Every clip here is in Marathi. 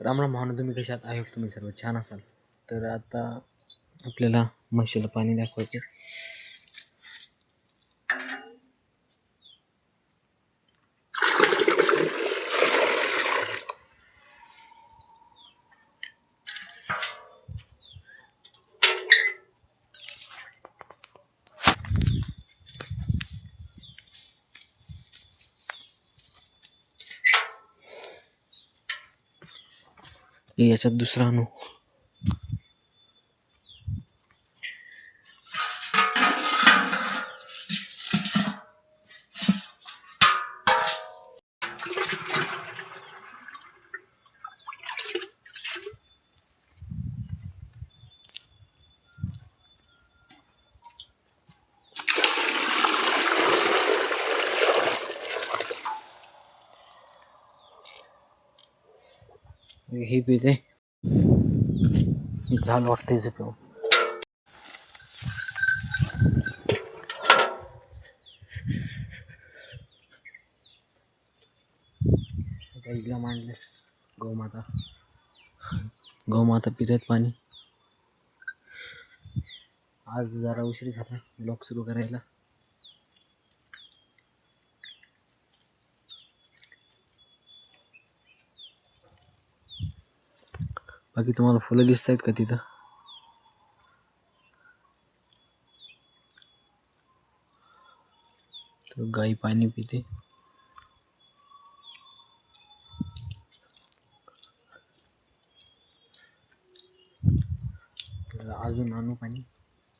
राम राम भावना तुम्ही कशात आयोग तुम्ही सर्व छान असाल. तर आता आपल्याला म्हशीला पाणी दाखवायचे. याच्यात दुसरा अनु हे पिते झालं वाटतं याचं पिऊन गाईला मांडले गौमाता गौमाता पित आहेत पाणी. आज जरा उशीर झाला ब्लॉग सुरू करायला. बाकी तुम्हाला फुलं दिसत आहेत का तिथं? तर गाई पाणी पिते. अजून आणू पाणी.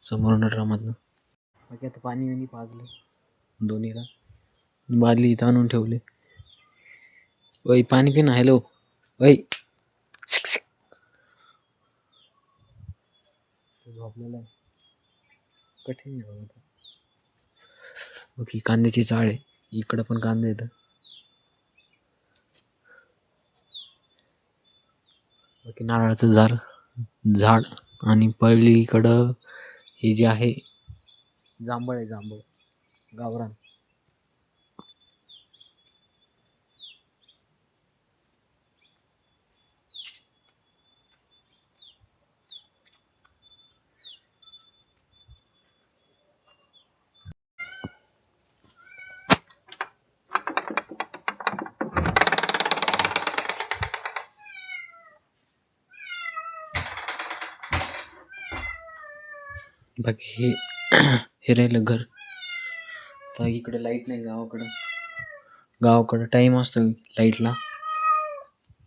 समोरून ड्रामातनं बाकी आता पाणी विणी पाजलं. दोन्हीला. बादली इथं आणून ठेवले. वय पाणी पिणं हॅलो. वै झोपलेला आहे. कठीण आहे बघा मग ही कांद्याची चाळ आहे. इकडं पण कांदा येतं बाकी नारळाचं झाड झाड आणि पलीकडं हे जे आहे जांभळ आहे जांभळ. गावरान. बाकी हे हे राहिलं घर. तर इकडे लाइट नाही गावाकडं. गावाकडं टाईम असतो लाईटला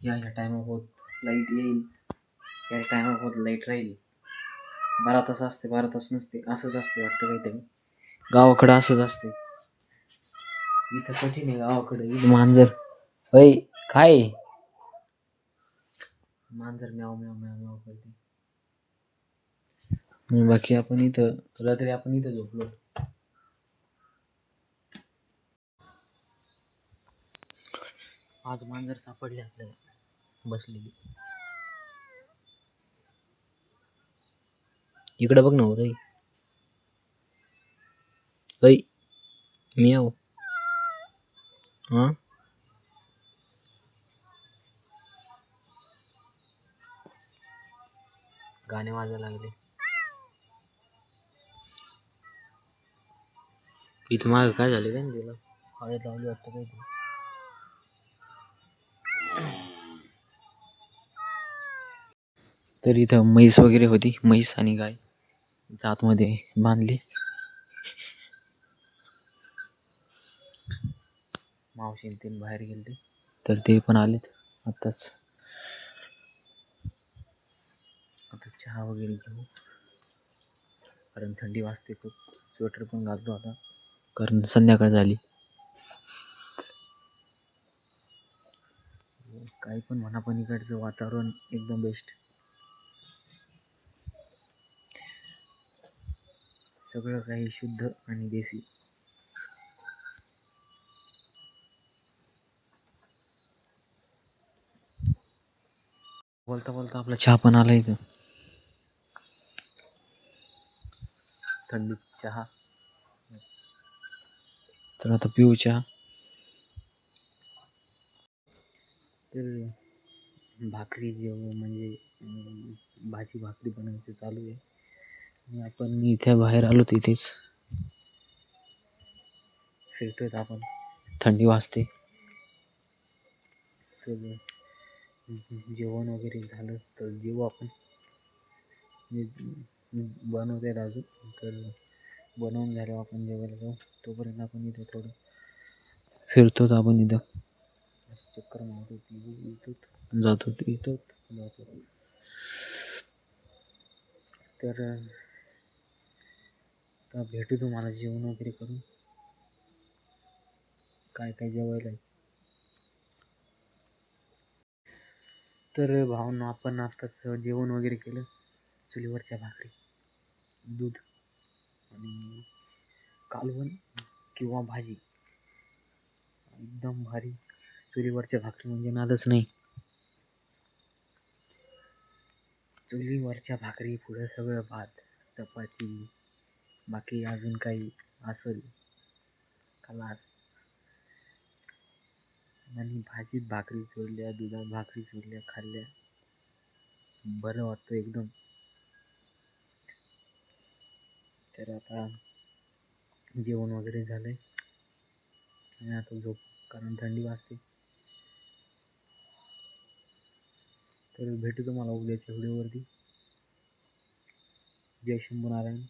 या ह्या टायमापोत लाइट येईल. या टायमापोत लाइट राहील. बारा तास असते बारा तास नसते. असंच असते वाटतं काहीतरी. गावाकडं असंच असते. इथं कठीण आहे गावाकडं. इथं मांजर. अय काय? मांजर म्याव म्याव म्याव म्याव करते. बाकी आपण इथं रात्री आपण इथं झोपलो. आज मांजर सापडले आपल्याला बसलेली इकडे बघ ना हो रे ऐ आहो हा? गाणे वाजायला लागले. इथं माग काय झालं काय तिला हळद लावली वाटतं काय ते. तर इथं म्हैस वगैरे होती म्हैस आणि गाय आतमध्ये बांधली. मावशी तीन बाहेर गेले. तर ते पण आलेत आत्ताच. आता चहा वगैरे घेऊ. कारण थंडी वाजते खूप. स्वेटर पण घालतो आता. कारण संध्याकाळ झाली. काही पण म्हणा पण इकडचं वातावरण एकदम बेस्ट सगळं काही शुद्ध आणि देसी. बोलता बोलता आपला चहा पण आला इथं. थंडीत चहा. तर आता पिऊ चहा तर भाकरी जेवण म्हणजे भाजी भाकरी बनवायचं चालू आहे. आणि आपण इथे बाहेर आलो तिथेच फिरतोय आपण. थंडी वाजते. तर जेवण वगैरे झालं तर जेवू आपण. मी बनवते अजून तर बनवून झाल्यावर आपण जेवायला जाऊ. तोपर्यंत आपण इथं थोडं फिरतोच आपण इथं. असं चक्कर मारतो ती येतो जातो येतो जातो तर भेटू तुम्हाला जेवण वगैरे करून. काय काय जेवायला. तर भावना आपण आत्ताच जेवण वगैरे केलं. चुलीवरच्या भाकरी दूध. आणि कालवण किंवा भाजी. एकदम भारी. चुलीवरच्या भाकरी म्हणजे नादच नाही. चुलीवरच्या भाकरी पुढं सगळं भात चपाती बाकी अजून काही असेल. खलास. आणि भाजीत भाकरी चोरल्या दुधात भाकरी चोरल्या खाल्ल्या. बरं वाटतं एकदम. तर आता जेवण वगैरे झालं आहे आणि आता झोप कारण थंडी वाजते. तर भेटू तुम्हाला उद्याच्या व्हिडिओवरती. जय शंभू नारायण